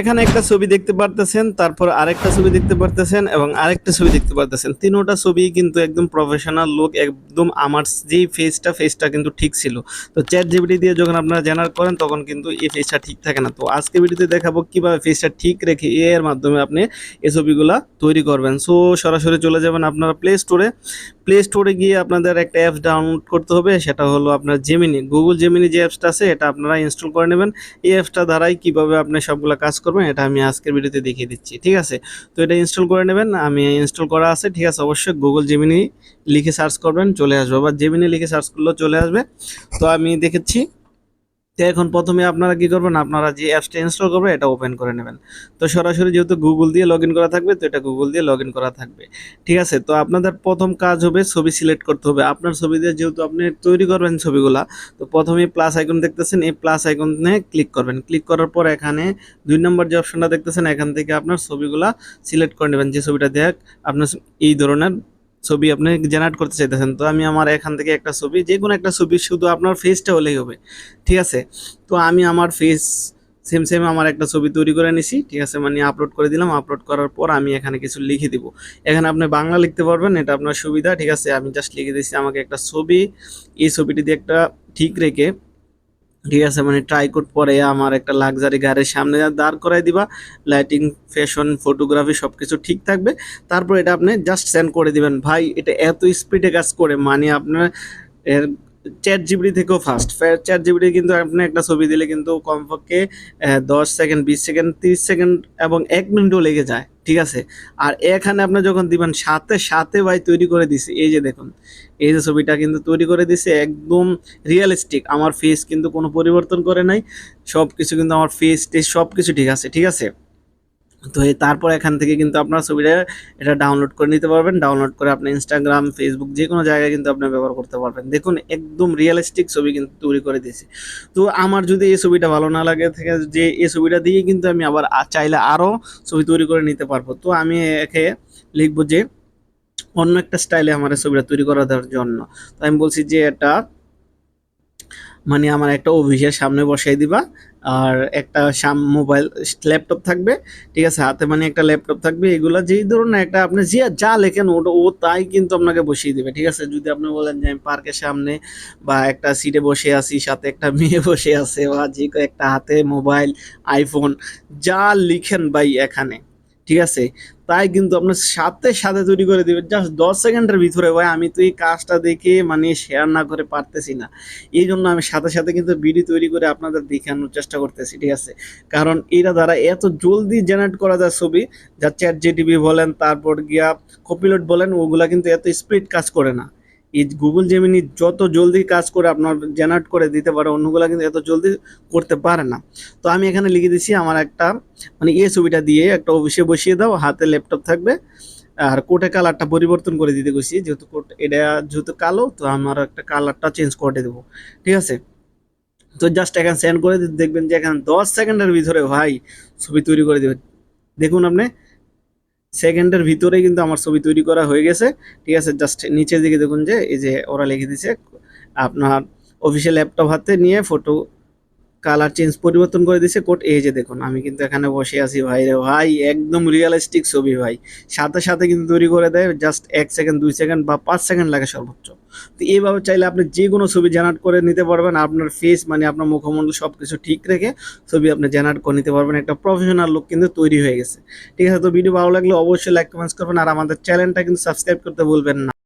এখানে একটা ছবি দেখতে পারতেছেন, তারপর আরেকটা ছবি দেখতে পারতেছেন এবং আরেকটা ছবি দেখতে পারতেছেন। তিনোটা ছবি কিন্তু একদম প্রফেশনাল লোক, একদম আমার যেই ফেসটা ফেসটা কিন্তু ঠিক ছিল। তো চ্যাট জিবিটি দিয়ে যখন আপনারা জেনারেট করেন, তখন কিন্তু এই ফেসটা ঠিক থাকে না। তো আজকে ভিডিওতে দেখাবো কীভাবে ফেসটা ঠিক রেখে এর মাধ্যমে আপনি এই ছবিগুলা তৈরি করবেন। সো সরাসরি চলে যাবেন আপনারা প্লে স্টোরে প্লে স্টোরে গিয়ে আপনাদের একটা অ্যাপস ডাউনলোড করতে হবে। সেটা হলো আপনার জেমিনি গুগল জেমিনি যে অ্যাপসটা আছে, এটা আপনারা ইনস্টল করে নেবেন। এই অ্যাপসটা দ্বারাই কীভাবে আপনি সবগুলো কাজ করবেন, এটা আমি আজকের ভিডিওতে দেখিয়ে দিচ্ছি, ঠিক আছে? তো এটা ইনস্টল করে নেবেন। আমি ইনস্টল করা আছে, ঠিক আছে? অবশ্যই গুগল জেমিনি লিখে সার্চ করবেন, চলে আসবে। বা জেমিনি লিখে সার্চ করলেও চলে আসবে। তো আমি দেখেছি তো এখন প্রথমে আপনারা কি করবেন? আপনারা যে অ্যাপসটা ইনস্টল করবেন, এটা ওপেন করে নেবেন। তো সরাসরি যেহেতু গুগল দিয়ে লগ করা থাকবে, তো এটা গুগল দিয়ে লগ করা থাকবে। ঠিক আছে? তো আপনাদের প্রথম কাজ হবে ছবি সিলেক্ট করতে হবে। আপনার ছবি দিয়ে যেহেতু আপনি তৈরি করবেন ছবিগুলা, তো প্রথমে প্লাস আইকন দেখতেছেন। এই প্লাস আইকনে ক্লিক করবেন। ক্লিক করার পর এখানে দুই নম্বর যে অপশনটা দেখতেছেন, এখান থেকে আপনার ছবিগুলা সিলেক্ট করে নেবেন। যে ছবিটা দেখ, আপনার এই ধরনের ছবি আপনি জেনারেট করতে চাইতেছেন, তো আমি আমার এখান থেকে একটা ছবি যে কোনো একটা ছবি শুধু আপনার ফেসটা হলেই হবে, ঠিক আছে? তো আমি আমার ফেস সেম সেম আমার একটা ছবি তৈরি করে নিছি, ঠিক আছে? মানে আপলোড করে দিলাম আপলোড করার পর আমি এখানে কিছু লিখে দিব। এখানে আপনি বাংলা লিখতে পারবেন, এটা আপনার সুবিধা, ঠিক আছে? আমি জাস্ট লিখে দিচ্ছি আমাকে একটা ছবি, এই ছবিটি দিয়ে একটা ঠিক রেখে ঠিক আছে মানে ট্রাই কোড পরে আমার একটা লাক্সারি গাড়ির সামনে দাঁড় করাই দিবা। লাইটিং ফ্যাশন ফটোগ্রাফি সব কিছু ঠিক থাকবে। তারপর এটা আপনি জাস্ট সেন্ড করে দিবেন। ভাই, এটা এত স্পিডে কাজ করে মানে আপনার এর চ্যাট জিবিডি থেকেও ফাস্ট চ্যাট জিবিডি কিন্তু আপনি একটা ছবি দিলে কিন্তু কমপক্ষে দশ সেকেন্ড, বিশ সেকেন্ড, তিরিশ সেকেন্ড এবং এক মিনিটও লেগে যায়, ঠিক আছে? আর এখানে আপনি যখন দিবেন, সাথে সাথে ভাই তৈরি করে দিছে। এই যে দেখুন, এই যে ছবিটা কিন্তু তৈরি করে দিছে, একদম রিয়েলিস্টিক আমার ফেস কিন্তু কোনো পরিবর্তন করে নাই সব কিছু কিন্তু আমার ফেস টেস সব কিছু ঠিক আছে ঠিক আছে? তো তারপর এখান থেকে কিন্তু আপনার ছবিটা এটা ডাউনলোড করে নিতে পারবেন। ডাউনলোড করে আপনি ইনস্টাগ্রাম ফেসবুক যে কোনো জায়গায় কিন্তু আপনি ব্যবহার করতে পারবেন। দেখুন, একদম রিয়েলিস্টিক ছবি কিন্তু তৈরি করে দিয়েছি। তো আমার যদি এই ছবিটা ভালো না লাগে থেকে যে এই ছবিটা দিয়ে কিন্তু আমি আবার চাইলে আরও ছবি তৈরি করে নিতে পারব। তো আমি একে লিখব যে অন্য একটা স্টাইলে আমার ছবিটা তৈরি করার জন্য। তো আমি বলছি যে এটা মানে আমার একটা অফিসের সামনে বসাই দিবা, আর একটা সাম, মোবাইল, ল্যাপটপ থাকবে, ঠিক আছে? হাতে মানে একটা ল্যাপটপ থাকবে, এগুলা যেই ধরনের একটা আপনি যে যা লেখেন ওটা, ও তাই কিন্তু আপনাকে বসিয়ে দেবে, ঠিক আছে? যদি আপনি বলেন যে আমি পার্কের সামনে বা একটা সিটে বসে আছি, সাথে একটা মেয়ে বসে আছে বা যে একটা হাতে মোবাইল, আইফোন, যা লিখেন ভাই এখানে ঠিক আছে? তাই কিন্তু আপনার সাথে সাথে তৈরি করে দিবে জাস্ট দশ সেকেন্ডের ভিতরে ভাই, আমি তো এই কাজটা দেখে মানে শেয়ার না করে পারতেছি না। এই জন্য আমি সাথে সাথে কিন্তু ভিডিও তৈরি করে আপনাদের দেখানোর চেষ্টা করতেছি, ঠিক আছে? কারণ এরা দ্বারা এত জলদি জেনারেট করা যায় ছবি, যা চ্যাট জিটিভি বলেন, তারপর গিয়া কপিলট বলেন, ওগুলা কিন্তু এত স্পিড কাজ করে না। এই গুগল জেমিনি যত জলদি কাজ করে আপনার জেনারেট করে দিতে পারে, অন্যগুলা কিন্তু এত জলদি করতে পারে না। তো আমি এখানে লিখে দিচ্ছি আমার একটা মানে এ ছবিটা দিয়ে একটা অফিসে বসিয়ে দাও, হাতে ল্যাপটপ থাকবে, আর কোটে কালারটা পরিবর্তন করে দিতে গেছি যেহেতু কোট এটা যেহেতু কালো, তো আমার একটা কালারটা চেঞ্জ করে দেবো। ঠিক আছে? তো জাস্ট এখানে সেন্ড করে দেখবেন যে এখানে দশ সেকেন্ডের ভিতরে ভাই ছবি তৈরি করে দেবে। দেখুন আপনি সেকেন্ডের ভিতরে কিন্তু আমার ছবি তৈরি করা হয়ে গেছে। ঠিক আছে জাস্ট নিচের দিকে দেখুন যে, এই যে ওরা লিখে দিছে, আপনার অফিসিয়াল ল্যাপটপ হাতে নিয়ে ফটো কালার চেঞ্জ পরিবর্তন করে দিছে। কোড এই যে দেখুন, আমি কিন্তু এখানে বসে আছি ভাই রে ভাই, একদম রিয়েলিস্টিক ছবি ভাই। সাথে সাথে কিন্তু তৈরি করে দেয় জাস্ট এক সেকেন্ড দুই সেকেন্ড বা পাঁচ সেকেন্ড লাগে সর্বোচ্চ। তো এইভাবে চাইলে আপনি যে কোনো ছবি জেনারেট করে নিতে পারবেন, আপনার ফেস মানে আপনার মুখমণ্ডল সব কিছু ঠিক রেখে ছবি আপনি জেনারেট করে নিতে পারবেন। একটা প্রফেশনাল লুক কিন্তু তৈরি হয়ে গেছে। ঠিক আছে, তো ভিডিও ভালো লাগলে অবশ্যই লাইক কমেন্টস করবেন, আর আমাদের চ্যানেলটা কিন্তু সাবস্ক্রাইব করতে ভুলবেন না।